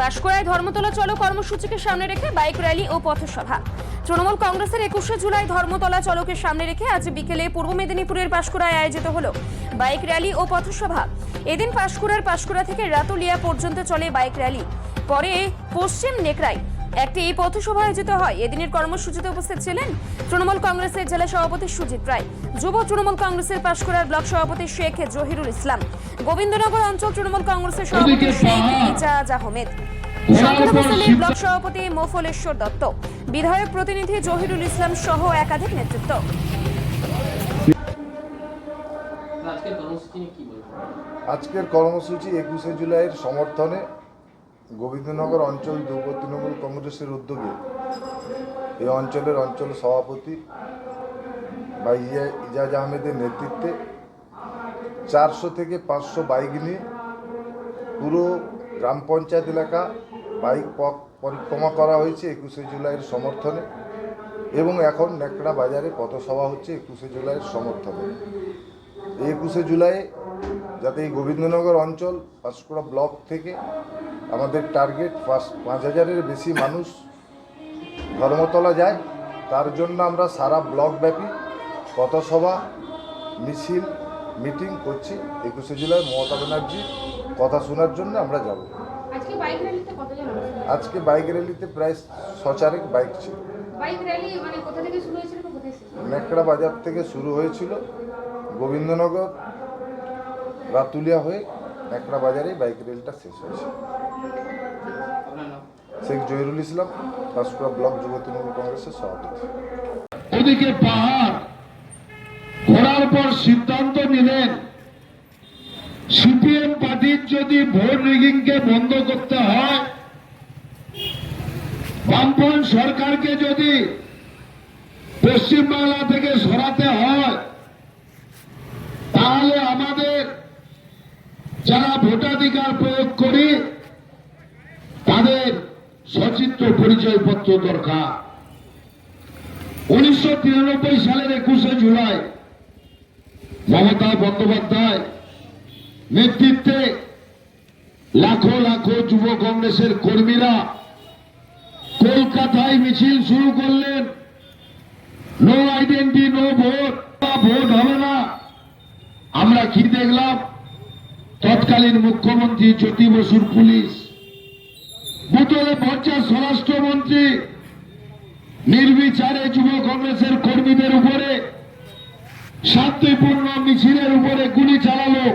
পাশকুড়ায় ধর্মতলা চলো কর্মসূচিকে সামনে রেখে বাইক র্যালি ও পথসভা। তৃণমূল কংগ্রেসের একুশে জুলাই ধর্মতলা চলকের সামনে রেখে আজ বিকেলে পূর্ব মেদিনীপুরের পাশকুড়ায় আয়োজিত হলো বাইক র্যালি ও পথসভা। এদিন পাশকুড়ার পাশকুড়া থেকে রাতুলিয়া পর্যন্ত চলে বাইক র্যালি। পরে পশ্চিম নেকড়ায় একটি পথসভা আয়োজিত হয়। এদিনের কর্মসূচিতে উপস্থিত ছিলেন তৃণমূল কংগ্রেসের জেলা সভাপতি সুজিত রায় যুব তৃণমূল কংগ্রেসের পাশকুড়ার ব্লক সভাপতি শেখ জহিরুল ইসলাম গোবিন্দনগর অঞ্চল তৃণমূল কংগ্রেসের সভাপতি শেখ ইজাজ আহমেদ ব্লক সভাপতি মোফলেশ্বর দত্ত বিধায়ক প্রতিনিধি জহিরুল ইসলাম সহ একাধিক নেতৃত্ব। আজকের কর্মসূচি একুশে জুলাইয়ের সমর্থনে গোবিন্দনগর অঞ্চল যুব তৃণমূল কংগ্রেসের উদ্যোগে এই অঞ্চলের অঞ্চল সভাপতি বা ইয়া- ইজাজ আহমেদের নেতৃত্বে চারশো থেকে পাঁচশো বাইক নিয়ে পুরো গ্রাম পঞ্চায়েত এলাকা বাইক পরিক্রমা করা হয়েছে একুশে জুলাইয়ের সমর্থনে এবং এখন নেকড়া বাজারে পথসভা হচ্ছে একুশে জুলাইয়ের সমর্থনে। একুশে জুলাই যাতে এই গোবিন্দনগর অঞ্চল পাঁশকুড়া ব্লক থেকে আমাদের টার্গেট পাঁচ পাঁচ হাজারের বেশি মানুষ ধর্মতলা যায়। তার জন্য আমরা সারা ব্লক ব্যাপী পথসভা মিছিল মিটিং করছি। একুশে জুলাই মমতা ব্যানার্জি কথা শোনার জন্য আমরা যাব। আজকে বাইক র্যালিতে প্রায় ছচারেক বাইক ছিল। র্যালি মানে? নেকড়া বাজার থেকে শুরু হয়েছিল। গোবিন্দনগর রাতুলিয়া হয়ে নেকড়া বাজারে বাইক রেলটা শেষ হয়েছে। শেখ জহিরুল ইসলাম পাঁশকুড়া ব্লক যুব তৃণমূল কংগ্রেসের সভাপতি। ওদিকে পাহাড় ঘোরার পর সিদ্ধান্ত নিলেন, সিপিএম পার্টির যদি ভোট রিগিংকে বন্ধ করতে হয় বামপন সরকারকে যদি পশ্চিমবাংলা থেকে সরাতে হয়, তাহলে আমাদের যারা ভোটাধিকার প্রয়োগ করি, তাদের সচিত্র পরিচয়পত্র দরকার। উনিশশো তিরানব্বই সালের একুশে জুলাই মমতা বন্দ্যোপাধ্যায় নেতৃত্বে লাখো লাখো যুব কংগ্রেসের কর্মীরা কলকাতায় মিছিল শুরু করলেন। No identity, no vote vote হবে না। আমরা কি দেখলাম? তৎকালীন মুখ্যমন্ত্রী জ্যোতি বসুর পুলিশ। বুতলে পঞ্চায়েত স্বরাষ্ট্রমন্ত্রী নির্বিচারে যুব কংগ্রেসের কর্মীদের উপরে শান্তিপূর্ণ মিছিলের উপরে গুলি চালালো।